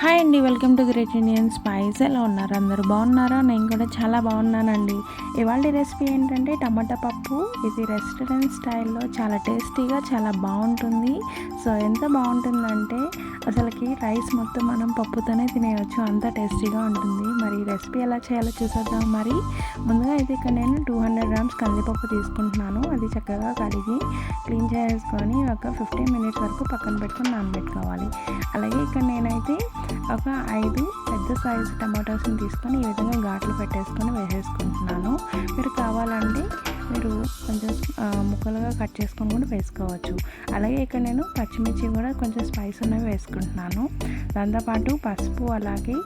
Hi అండి welcome to great Indian spice. ఎలా ఉన్నారు? అందరూ బాగున్నారా? నేను కూడా చాలా బాగున్నానండి. ఇవాళ రెసిపీ ఏంటంటే టమాటా పప్పు. ఇది రెస్టారెంట్ స్టైల్లో చాలా టేస్టీగా చాలా బాగుంటుంది. సో ఎంత బాగుంటుందంటే అసలుకి రైస్ మొత్తం మనం పప్పుతోనే తినేయచ్చు. అంత టేస్టీగా ఉంటుంది. మరి రెసిపీ ఎలా చేయాలో చూసేద్దాం మరి. ముందుగా అయితే ఇక్కడ నేను టూ హండ్రెడ్ గ్రామ్స్ కందిపప్పు తీసుకుంటున్నాను. అది చక్కగా కడిగి క్లీన్ చేసుకొని ఒక ఫిఫ్టీన్ మినిట్స్ వరకు పక్కన పెట్టుకొని నానబెట్టుకోవాలి. అలాగే ఇక్కడ నేనైతే ఒక ఐదు పెద్ద సైజు టమాటోస్ని తీసుకొని ఈ విధంగా ఘాట్లు పెట్టేసుకొని వేసేసుకుంటున్నాను. మీరు కావాలంటే మీరు కొంచెం ముక్కలుగా కట్ చేసుకొని కూడా వేసుకోవచ్చు. అలాగే ఇక్కడ నేను పచ్చిమిర్చి కూడా కొంచెం స్పైస్ ఉన్నవి వేసుకుంటున్నాను. దాంతోపాటు పసుపు అలాగే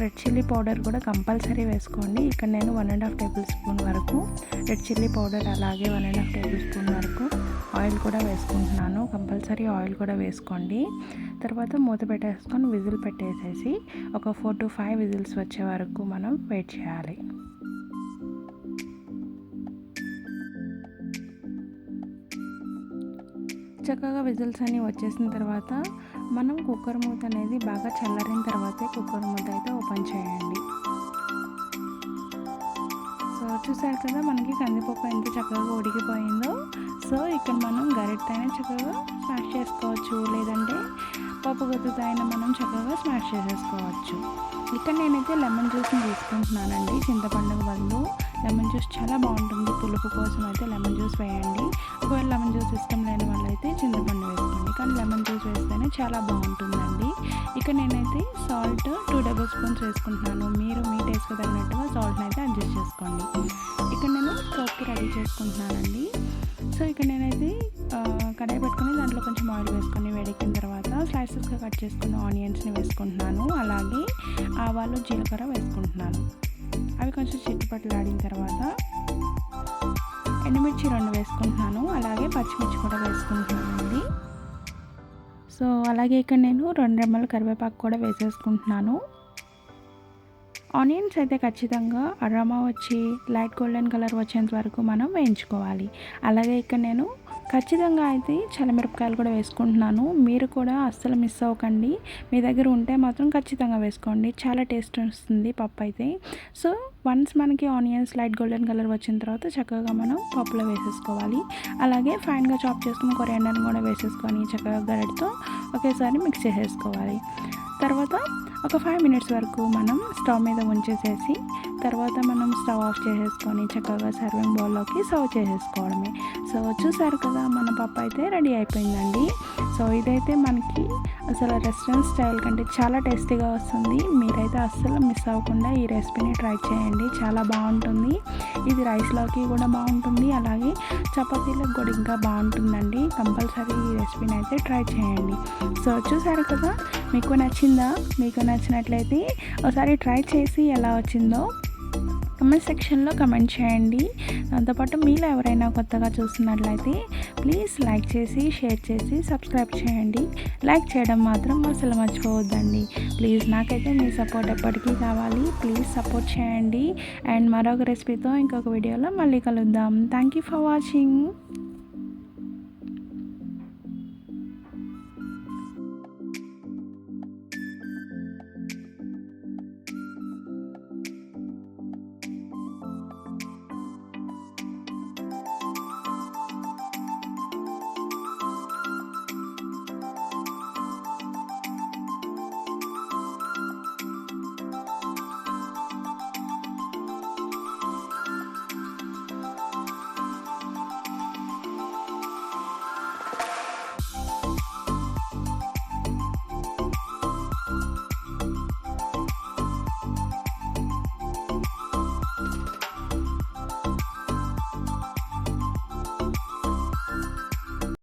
రెడ్ చిల్లీ పౌడర్ కూడా కంపల్సరీ వేసుకోండి. ఇక్కడ నేను one and half tablespoon వరకు రెడ్ చిల్లీ పౌడర్ అలాగే one and half tablespoon వరకు ఆయిల్ కూడా వేసుకుంటున్నాను. కంపల్సరీ ఆయిల్ కూడా వేసుకోండి. తర్వాత మూత పెట్టేసుకొని విజిల్ పెట్టేసేసి ఒక ఫోర్ టు ఫైవ్ విజిల్స్ వచ్చే వరకు మనం వెయిట్ చేయాలి. చక్కగా విజిల్స్ అన్నీ వచ్చేసిన తర్వాత మనం కుక్కర్ మూత అనేది బాగా చల్లారిన తర్వాతే కుక్కర్ మూత అయితే ఓపెన్ చేయండి. సో చూసారు కదా మనకి కందిపప్పు ఎంత చక్కగా ఉడికిపోయిందో. సో ఇక్కడ మనం గరిటైనా చక్కగా స్మాష్ చేసుకోవచ్చు. లేదంటే పప్పు గుత్తుతో అయినా మనం చక్కగా స్మాష్ చేసేసుకోవచ్చు. ఇక్కడ నేనైతే లెమన్ జ్యూస్ని తీసుకుంటున్నానండి చింతపండుకు బదులు లెమన్ జ్యూస్ చాలా బాగుంటుంది. పులుపు కోసం అయితే లెమన్ జ్యూస్ వేయండి. ఒకవేళ లెమన్ జ్యూస్ ఇష్టం లేని వాళ్ళైతే చింతపండు వేసుకోండి. కానీ లెమన్ జ్యూస్ వేస్తేనే చాలా బాగుంటుందండి. ఇక్కడ నేనైతే సాల్ట్ టూ టేబుల్ స్పూన్స్ వేసుకుంటున్నాను. మీరు మీ టేస్ట్కి తగినట్టుగా సాల్ట్ని అయితే అడ్జస్ట్ చేసుకోండి. ఇక్కడ నేను పప్పు రెడీ చేసుకుంటున్నానండి. సో ఇక్కడ నేనైతే కడాయి పెట్టుకొని దాంట్లో కొంచెం ఆయిల్ వేసుకొని వేడెక్కిన తర్వాత స్లైసెస్గా కట్ చేసుకున్న ఆనియన్స్ని వేసుకుంటున్నాను. అలాగే ఆవాలు జీలకర్ర వేసుకుంటున్నాను. అవి కొంచెం చిట్టుపట్లు తర్వాత ఎండుమిర్చి రెండు వేసుకుంటున్నాను. అలాగే పచ్చిమిర్చి కూడా వేసుకుంటున్నానండి. సో అలాగే ఇక్కడ నేను రెండు రెమ్మల కరివేపాకు కూడా వేసేసుకుంటున్నాను. ఆనియన్స్ అయితే ఖచ్చితంగా అరమా వచ్చి లైట్ గోల్డెన్ కలర్ వచ్చేంత వరకు మనం వేయించుకోవాలి. అలాగే ఇక్కడ నేను ఖచ్చితంగా అయితే చల్లమిరపకాయలు కూడా వేసుకుంటున్నాను. మీరు కూడా అస్సలు మిస్ అవ్వకండి. మీ దగ్గర ఉంటే మాత్రం ఖచ్చితంగా వేసుకోండి. చాలా టేస్ట్ వస్తుంది పప్పు అయితే. సో వన్స్ మనకి ఆనియన్స్ లైట్ గోల్డెన్ కలర్ వచ్చిన తర్వాత చక్కగా మనం పప్పులో వేసేసుకోవాలి. అలాగే ఫైన్గా చాప్ చేసుకుని కొరియాండర్ని కూడా వేసేసుకొని చక్కగా గరిటతో ఒకేసారి మిక్స్ చేసేసుకోవాలి. తర్వాత ఒక ఫైవ్ మినిట్స్ వరకు మనం స్టవ్ మీద ఉంచేసేసి తర్వాత మనం స్టవ్ ఆఫ్ చేసేసుకొని చక్కగా సర్వింగ్ బౌల్లోకి సర్వ్ చేసేసుకోవడమే. సో చూసారు కదా మన పప్పు అయితే రెడీ అయిపోయిందండి. సో ఇదైతే మనకి అసలు రెస్టారెంట్ స్టైల్ కంటే చాలా టేస్టీగా వస్తుంది. మీరైతే అస్సలు మిస్ అవ్వకుండా ఈ రెసిపీని ట్రై చేయండి. చాలా బాగుంటుంది. ఇది రైస్లోకి కూడా బాగుంటుంది. అలాగే చపాతీలకు కూడా ఇంకా బాగుంటుందండి. కంపల్సరీ ఈ రెసిపీని అయితే ట్రై చేయండి. సో చూసారు కదా మీకు నచ్చిందా? మీకు నచ్చినట్లయితే ఒకసారి ట్రై చేసి ఎలా వచ్చిందో కమెంట్ సెక్షన్లో కమెంట్ చేయండి. దాంతోపాటు మీలో ఎవరైనా కొత్తగా చూస్తున్నట్లయితే ప్లీజ్ లైక్ చేసి షేర్ చేసి సబ్స్క్రైబ్ చేయండి. లైక్ చేయడం మాత్రం అసలు మర్చిపోవద్దండి. ప్లీజ్ నాకైతే మీ సపోర్ట్ ఎప్పటికీ కావాలి. ప్లీజ్ సపోర్ట్ చేయండి. అండ్ మరొక రెసిపీతో ఇంకొక వీడియోలో మళ్ళీ కలుద్దాం. Thank you for watching